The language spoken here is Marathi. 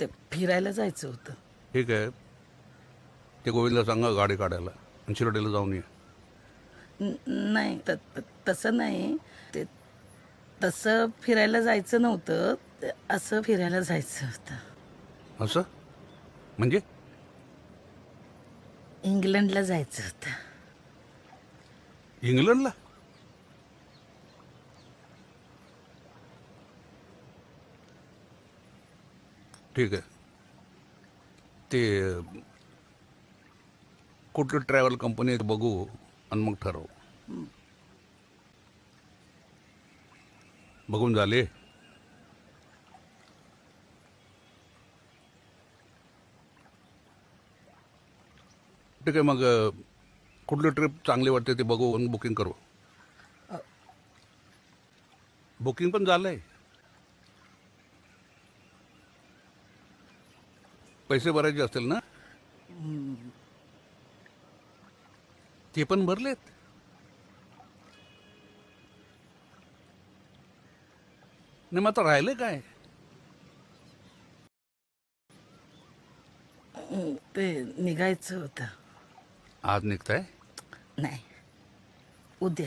ते फिरायला जायचं होतं. ठीक आहे. ते गोविंदला सांगा गाडी काढायला. आणि शिर्डीला जाऊन ये. न- नाही त- त- तसं नाही. ते तसं फिरायला जायचं नव्हतं. ते असं फिरायला जायचं होतं. असं? म्हणजे? इंग्लंडला जायचं होतं. इंग्लंडला? ठीक आहे. ते कुठली ट्रॅव्हल कंपनी आहे बघू आणि मग ठरवू. बघून झाले? ठीक आहे मग कुठली ट्रिप चांगली वाटते ते बघू आणि बुकिंग करू. बुकिंग पण झालंय. पैसे भरायचे असतील ना? ते पण भरलेत. नाही मग आता राहिले काय? ते निघायचं होतं. आज निघताय? नाही. उद्या.